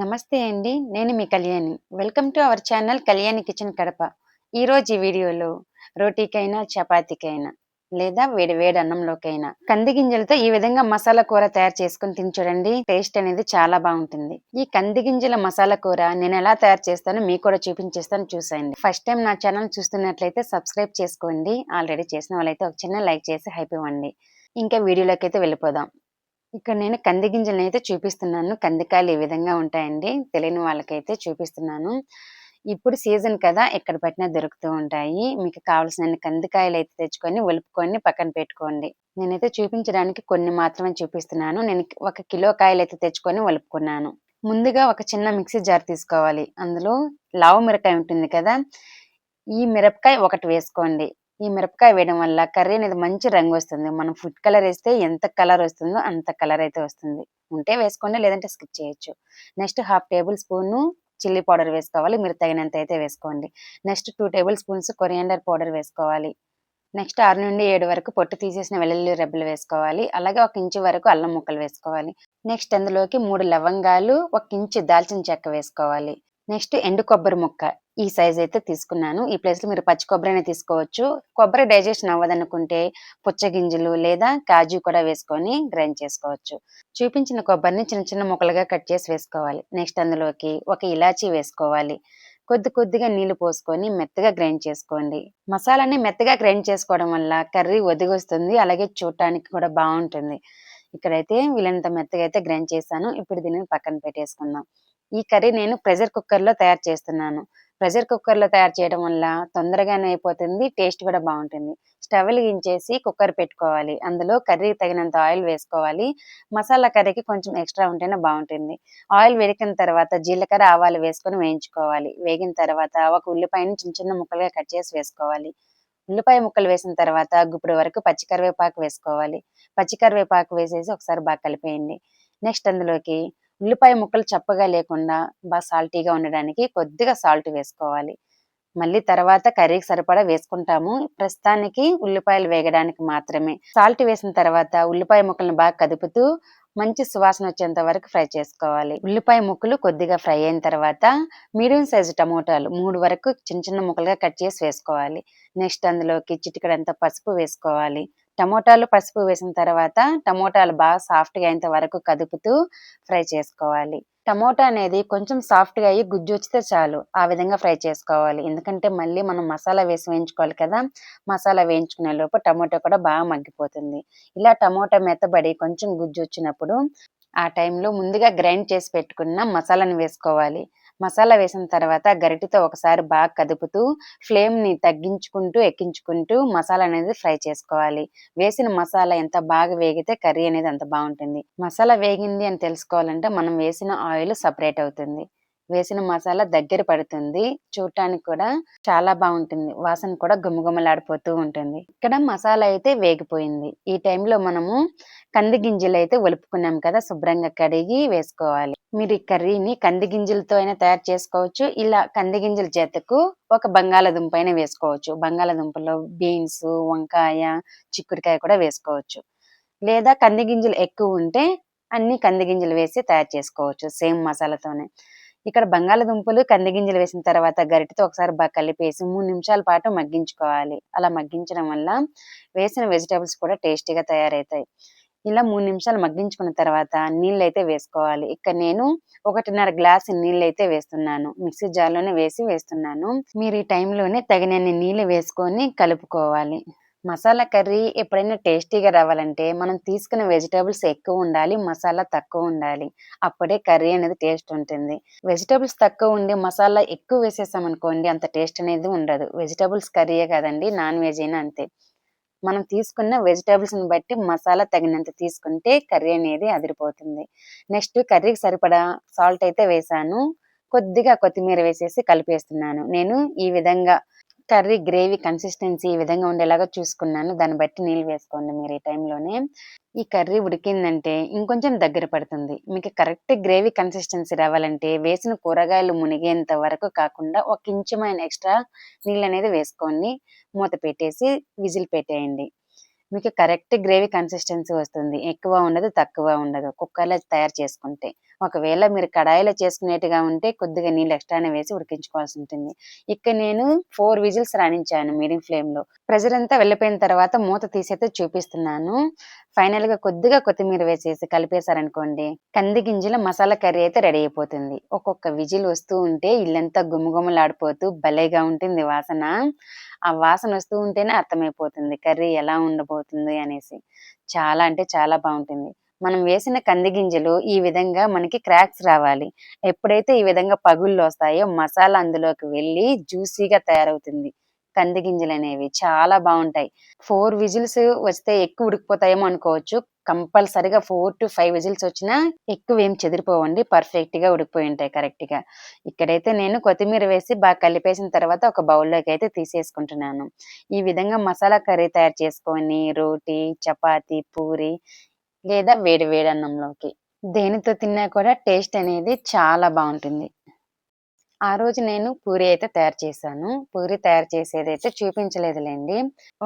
నమస్తే అండి. నేను మీ Kalyani. Welcome to our channel Kalyani kitchen Kadapa. ఈరోజు ఈ వీడియోలో రోటీకైనా, చపాతీకైనా లేదా వేడి వేడి అన్నంలోకైనా కంది గింజలతో ఈ విధంగా మసాలా కూర తయారు చేసుకొని తిని చూడండి. టేస్ట్ అనేది చాలా బాగుంటుంది. ఈ కంది గింజల మసాలా కూర నేను ఎలా తయారు చేస్తానో మీకు కూడా చూపించేస్తాను చూసేయండి. ఫస్ట్ టైం నా ఛానల్ చూస్తున్నట్లయితే సబ్స్క్రైబ్ చేసుకోండి. ఆల్రెడీ చేసిన వాళ్ళైతే ఒక చిన్న లైక్ చేసి హైప్ ఇవ్వండి. ఇంకా వీడియోలోకి అయితే వెళ్ళిపోదాం. ఇక్కడ నేను కంది గింజలను అయితే చూపిస్తున్నాను. కందికాయలు ఈ విధంగా ఉంటాయండి. తెలియని వాళ్ళకైతే చూపిస్తున్నాను. ఇప్పుడు సీజన్ కదా ఎక్కడ పట్టినా దొరుకుతూ ఉంటాయి. మీకు కావాల్సిన కందికాయలు అయితే తెచ్చుకొని ఒలుపుకొని పక్కన పెట్టుకోండి. నేనైతే చూపించడానికి కొన్ని మాత్రమే చూపిస్తున్నాను. నేను ఒక కిలో కాయలు అయితే తెచ్చుకొని ఒలుపుకున్నాను. ముందుగా ఒక చిన్న మిక్సీ జార్ తీసుకోవాలి. అందులో లావు మిరపకాయ ఉంటుంది కదా ఈ మిరపకాయ ఒకటి వేసుకోండి. ఈ మిరపకాయ వేయడం వల్ల కర్రీ అనేది మంచి రంగు వస్తుంది. మనం ఫుడ్ కలర్ వేస్తే ఎంత కలర్ వస్తుందో అంత కలర్ అయితే వస్తుంది. ఉంటే వేసుకోండి లేదంటే స్కిప్ చేయొచ్చు. Next half tablespoon chilli powder వేసుకోవాలి. మీరు తగినంత అయితే వేసుకోండి. Next two tablespoons coriander powder వేసుకోవాలి. నెక్స్ట్ ఆరు నుండి ఏడు వరకు పొట్టు తీసేసిన వెల్లుల్లి రెబ్బలు వేసుకోవాలి. అలాగే ఒక ఇంచు వరకు అల్లం ముక్కలు వేసుకోవాలి. నెక్స్ట్ అందులోకి మూడు లవంగాలు ఒక ఇంచు దాల్చిన చెక్క వేసుకోవాలి. నెక్స్ట్ ఎండు కొబ్బరి ముక్క ఈ సైజ్ అయితే తీసుకున్నాను. ఈ ప్లేస్లో మీరు పచ్చి కొబ్బరి అయినా తీసుకోవచ్చు. కొబ్బరి డైజెషన్ అవ్వదనుకుంటే పుచ్చగింజలు లేదా కాజు కూడా వేసుకొని గ్రైండ్ చేసుకోవచ్చు. చూపించిన కొబ్బరిని చిన్న చిన్న ముక్కలుగా కట్ చేసి వేసుకోవాలి. నెక్స్ట్ అందులోకి ఒక ఇలాచీ వేసుకోవాలి. కొద్ది కొద్దిగా నీళ్ళు పోసుకొని మెత్తగా గ్రైండ్ చేసుకోండి. మసాలాని మెత్తగా గ్రైండ్ చేసుకోవడం వల్ల కర్రీ ఒదిగొస్తుంది. అలాగే చూడటానికి కూడా బాగుంటుంది. ఇక్కడైతే వీలైనంత మెత్తగా అయితే గ్రైండ్ చేశాను. ఇప్పుడు దీనిని పక్కన పెట్టేసుకుందాం. ఈ కర్రీ నేను ప్రెషర్ కుక్కర్లో తయారు చేస్తున్నాను. ప్రెషర్ కుక్కర్లో తయారు చేయడం వల్ల తొందరగానే అయిపోతుంది. టేస్ట్ కూడా బాగుంటుంది. స్టవ్ వెలిగించేసి కుక్కర్ పెట్టుకోవాలి. అందులో కర్రీ తగినంత ఆయిల్ వేసుకోవాలి. మసాలా కర్రీకి కొంచెం ఎక్స్ట్రా ఉంటేనే బాగుంటుంది. ఆయిల్ వేడికిన తర్వాత జీలకర్ర, ఆవాలు వేసుకొని వేయించుకోవాలి. వేగిన తర్వాత ఒక ఉల్లిపాయని చిన్న చిన్న ముక్కలుగా కట్ చేసి వేసుకోవాలి. ఉల్లిపాయ ముక్కలు వేసిన తర్వాత గుప్పుడు వరకు పచ్చి కరివేపాకు వేసుకోవాలి. పచ్చి కరివేపాకు వేసేసి ఒకసారి బాగా కలిపేయండి. నెక్స్ట్ అందులోకి ఉల్లిపాయ ముక్కలు చప్పగా లేకుండా బాగా సాల్టీగా ఉండడానికి కొద్దిగా సాల్ట్ వేసుకోవాలి. మళ్ళీ తర్వాత కర్రీకి సరిపడా వేసుకుంటాము. ప్రస్తుతానికి ఉల్లిపాయలు వేగడానికి మాత్రమే. సాల్ట్ వేసిన తర్వాత ఉల్లిపాయ ముక్కలను బాగా కదుపుతూ మంచి సువాసన వచ్చేంత వరకు ఫ్రై చేసుకోవాలి. ఉల్లిపాయ ముక్కలు కొద్దిగా ఫ్రై అయిన తర్వాత మీడియం సైజు టమోటాలు మూడు వరకు చిన్న చిన్న ముక్కలుగా కట్ చేసి వేసుకోవాలి. నెక్స్ట్ అందులోకి చిటికడంత పసుపు వేసుకోవాలి. టమోటాలు పసుపు వేసిన తర్వాత టమోటాలు బాగా సాఫ్ట్‌గా అయ్యేంత వరకు కదుపుతూ ఫ్రై చేసుకోవాలి. టమోటా అనేది కొంచెం సాఫ్ట్‌గా అయ్యి గుజ్జు వచ్చితే చాలు. ఆ విధంగా ఫ్రై చేసుకోవాలి. ఎందుకంటే మళ్ళీ మనం మసాలా వేసి వేయించుకోవాలి కదా! మసాలా వేయించుకునే లోపు టమోటా కూడా బాగా మగ్గిపోతుంది. ఇలా టమోటా మెత్తబడి కొంచెం గుజ్జు వచ్చినప్పుడు ఆ టైంలో ముందుగా గ్రైండ్ చేసి పెట్టుకున్న మసాలాను వేసుకోవాలి. మసాలా వేసిన తర్వాత గరిటెతో ఒకసారి బాగా కదుపుతూ ఫ్లేమ్‌ని తగ్గించుకుంటూ, ఎక్కించుకుంటూ మసాలా అనేది ఫ్రై చేసుకోవాలి. వేసిన మసాలా ఎంత బాగా వేగితే కర్రీ అనేది అంత బాగుంటుంది. మసాలా వేగింది అని తెలుసుకోవాలంటే మనం వేసిన ఆయిల్ సపరేట్ అవుతుంది. వేసిన మసాలా దగ్గర పడుతుంది. చూడటానికి కూడా చాలా బాగుంటుంది. వాసన కూడా గుమగుమలాడిపోతూ ఉంటుంది. ఇక్కడ మసాలా అయితే వేగిపోయింది. ఈ టైంలో మనము కంది గింజలు అయితే ఒలుపుకున్నాం కదా! శుభ్రంగా కడిగి వేసుకోవాలి. మీరు ఈ కర్రీని కంది గింజలతో అయినా తయారు చేసుకోవచ్చు. ఇలా కంది గింజల చేతకు ఒక బంగాళదుంప అయినా వేసుకోవచ్చు. బంగాళదుంపలో బీన్స్, వంకాయ, చిక్కుడుకాయ కూడా వేసుకోవచ్చు. లేదా కంది గింజలు ఎక్కువ ఉంటే అన్ని కంది గింజలు వేసి తయారు చేసుకోవచ్చు. సేమ్ మసాలాతోనే. ఇక్కడ బంగాళదుంపలు కంది గింజలు వేసిన తర్వాత గరిటెతో ఒకసారి బాగా కలిపేసి మూడు నిమిషాల పాటు మగ్గించుకోవాలి. అలా మగ్గించడం వల్ల వేసిన వెజిటేబుల్స్ కూడా టేస్టీగా తయారవుతాయి. ఇలా మూడు నిమిషాలు మగ్గించుకున్న తర్వాత నీళ్ళు అయితే వేసుకోవాలి. ఇక్కడ నేను 1:30 గ్లాసు నీళ్ళైతే వేస్తున్నాను. మిక్సీ జార్‌లోనే వేసి వేస్తున్నాను. మీరు ఈ టైంలోనే తగినన్ని నీళ్ళు వేసుకొని కలుపుకోవాలి. మసాలా కర్రీ ఎప్పుడైనా టేస్టీగా రావాలంటే మనం తీసుకున్న వెజిటేబుల్స్ ఎక్కువ ఉండాలి. మసాలా తక్కువ ఉండాలి. అప్పుడే కర్రీ అనేది టేస్ట్ ఉంటుంది. వెజిటేబుల్స్ తక్కువ ఉండి మసాలా ఎక్కువ వేసేసామనుకోండి అంత టేస్ట్ అనేది ఉండదు. వెజిటేబుల్స్ కర్రీయే కదండి నాన్ వెజ్ అయినా అంతే. మనం తీసుకున్న వెజిటేబుల్స్ని బట్టి మసాలా తగినంత తీసుకుంటే కర్రీ అనేది అదిరిపోతుంది. నెక్స్ట్ కర్రీకి సరిపడా సాల్ట్ అయితే వేసాను కొద్దిగా కొత్తిమీర వేసేసి కలిపేస్తున్నాను. నేను ఈ విధంగా కర్రీ గ్రేవీ కన్సిస్టెన్సీ ఈ విధంగా ఉండేలాగా చూసుకున్నాను. దాన్ని బట్టి నీళ్ళు వేసుకోండి మీరు ఈ టైంలోనే. ఈ కర్రీ ఉడికిందంటే ఇంకొంచెం దగ్గర పడుతుంది. మీకు కరెక్ట్ గ్రేవీ కన్సిస్టెన్సీ రావాలంటే వేసిన కూరగాయలు మునిగేంత వరకు కాకుండా ఒక ఇంచుమైన ఎక్స్ట్రా నీళ్ళు అనేది వేసుకొని మూత పెట్టేసి విజిల్ పెట్టేయండి. మీకు కరెక్ట్ గ్రేవీ కన్సిస్టెన్సీ వస్తుంది. ఎక్కువ ఉండదు, తక్కువ ఉండదు. కుక్కర్‌లో తయారు చేసుకుంటే. ఒకవేళ మీరు కడాయిలో చేసుకునేట్టుగా ఉంటే కొద్దిగా నీళ్ళు ఎక్స్ట్రానే వేసి ఉడికించుకోవాల్సి ఉంటుంది. ఇక్కడ నేను ఫోర్ విజిల్స్ రాణించాను మీడియం ఫ్లేమ్లో. ప్రెజర్ అంతా వెళ్ళిపోయిన తర్వాత మూత తీసైతే చూపిస్తున్నాను. ఫైనల్గా కొద్దిగా కొత్తిమీర వేసేసి కలిపేశారనుకోండి కంది గింజల మసాలా కర్రీ అయితే రెడీ అయిపోతుంది. ఒక్కొక్క విజిల్ వస్తూ ఉంటే ఇల్లంతా గుమగుమలాడిపోతూ భలేగా ఉంటుంది వాసన. ఆ వాసన వస్తూ ఉంటేనే అర్థమైపోతుంది కర్రీ ఎలా ఉండబోతుంది అనేసి. చాలా అంటే చాలా బాగుంటుంది. మనం వేసిన కంది గింజలు ఈ విధంగా మనకి క్రాక్స్ రావాలి. ఎప్పుడైతే ఈ విధంగా పగుళ్ళు వస్తాయో మసాలా అందులోకి వెళ్ళి జ్యూసీగా తయారవుతుంది. కంది గింజలు అనేవి చాలా బాగుంటాయి. ఫోర్ విజిల్స్ వస్తే ఎక్కువ ఉడికిపోతాయేమో అనుకోవచ్చు. కంపల్సరిగా ఫోర్ టు ఫైవ్ విజిల్స్ వచ్చినా ఎక్కువ ఏం చెదిరిపోవండి. పర్ఫెక్ట్గా ఉడికిపోయి ఉంటాయి కరెక్ట్గా ఇక్కడైతే నేను కొత్తిమీర వేసి బాగా కలిపేసిన తర్వాత ఒక బౌల్లోకి అయితే తీసేసుకుంటున్నాను. ఈ విధంగా మసాలా కర్రీ తయారు చేసుకొని రోటీ చపాతి పూరి లేదా వేడి వేడి అన్నంలోకి. దేనితో తిన్నా కూడా టేస్ట్ అనేది చాలా బాగుంటుంది. ఆ రోజు నేను పూరి అయితే తయారు చేశాను. పూరి తయారు చేసేది అయితే చూపించలేదులేండి.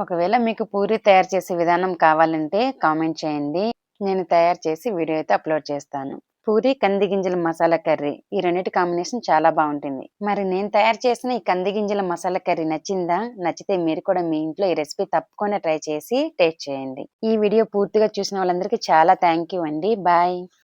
ఒకవేళ మీకు పూరి తయారు చేసే విధానం కావాలంటే కామెంట్ చేయండి. నేను తయారు చేసి వీడియో అయితే అప్లోడ్ చేస్తాను. పూరి కంది గింజల మసాలా కర్రీ. ఈ రెండింటి కాంబినేషన్ చాలా బాగుంటుంది. మరి నేను తయారు చేసిన ఈ కంది గింజల మసాలా కర్రీ నచ్చిందా? నచ్చితే మీరు కూడా మీ ఇంట్లో ఈ రెసిపీ తప్పకుండా ట్రై చేసి టేస్ట్ చేయండి. ఈ వీడియో పూర్తిగా చూసిన వాళ్ళందరికీ చాలా థ్యాంక్ యూ అండి. బాయ్.